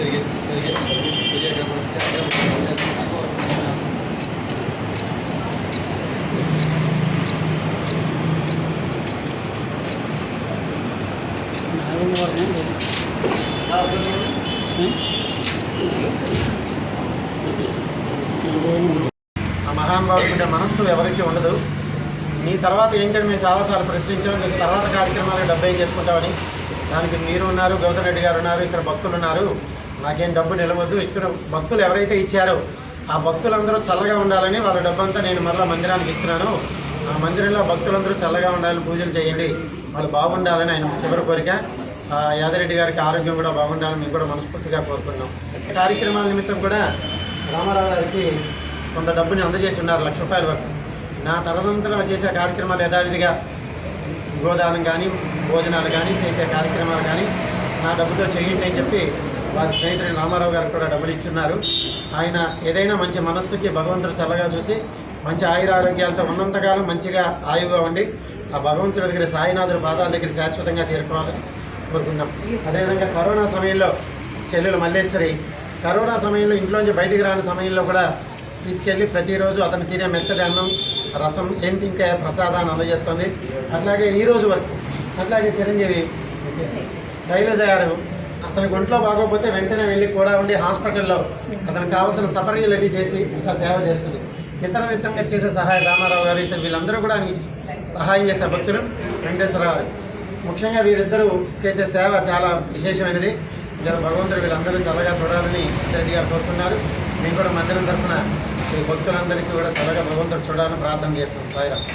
జరిగే జరిగే ఆ మహానుభావుడు మనస్సు ఎవరికి ఉండదు. నీ తర్వాత ఏంటంటే మేము చాలాసార్లు ప్రశ్నించాం. నీకు తర్వాత కార్యక్రమాలు డబ్బై చేసుకుంటామని. దానికి మీరు ఉన్నారు గౌతమ్ రెడ్డి గారు ఉన్నారు ఇక్కడ భక్తులు ఉన్నారు. నాకేం డబ్బు నిలవద్దు. ఇచ్చిన భక్తులు ఎవరైతే ఇచ్చారో ఆ భక్తులందరూ చల్లగా ఉండాలని వాళ్ళ డబ్బంతా నేను మరలా మందిరానికి ఇస్తున్నాను. ఆ మందిరంలో భక్తులందరూ చల్లగా ఉండాలని పూజలు చేయండి. వాళ్ళు బాగుండాలని ఆయన చివరి కోరిక. యాదిరెడ్డి గారికి ఆరోగ్యం కూడా బాగుండాలని మేము కూడా మనస్ఫూర్తిగా కోరుకున్నాం కార్యక్రమాల నిమిత్తం కూడా రామారావు గారికి కొంత డబ్బుని అందజేసి ఉన్నారు లక్ష రూపాయల వరకు. నా తదనంతరం చేసే కార్యక్రమాలు యథావిధిగా గోదానం కానీ భోజనాలు కానీ చేసే కార్యక్రమాలు కానీ నా డబ్బుతో చేయండి అని చెప్పి వారి స్నేహితుడు రామారావు గారికి కూడా డబ్బులు ఇచ్చున్నారు. ఆయన ఏదైనా మంచి మనస్సుకి భగవంతుడు చల్లగా చూసి మంచి ఆయుర ఆరోగ్యాలతో ఉన్నంతకాలం మంచిగా ఆయుగా ఉండి ఆ భగవంతుడి దగ్గర సాయినాథుడి పాదాల దగ్గర శాశ్వతంగా చేరుకోవాలని కోరుకుందాం. అదేవిధంగా కరోనా సమయంలో చెల్లెలు మల్లేశ్వరి కరోనా సమయంలో ఇంట్లోంచి బయటికి రాని సమయంలో కూడా తీసుకెళ్ళి ప్రతిరోజు అతను తినే మెత్తడి అన్నం రసం ఏం తింటే ప్రసాదాన్ని అందజేస్తుంది. అట్లాగే ఈరోజు వరకు అట్లాగే చిరంజీవి శైలజ గారు అతని ఒంట్లో బాగోకపోతే వెంటనే వెళ్ళి కూడా ఉండి హాస్పిటల్లో అతనికి కావాల్సిన సపర్యలు రెడీ చేసి ఇట్లా సేవ చేస్తుంది. ఇతర విధంగా చేసే సహాయ రామారావు గారు ఇతరు వీళ్ళందరూ కూడా సహాయం చేసే భక్తులు వెంకటేశ్వర గారు. ముఖ్యంగా వీరిద్దరూ చేసే సేవ చాలా విశేషమైనది. ఇలా భగవంతుడు వీళ్ళందరూ చల్లగా చూడాలని రెడ్డి గారు కోరుతున్నారు. మేము కూడా మందిరం తరఫున ఈ భక్తులందరికీ కూడా చల్లగా భగవంతుడు చూడాలని ప్రార్థన చేస్తున్నాం. సాయిరామ్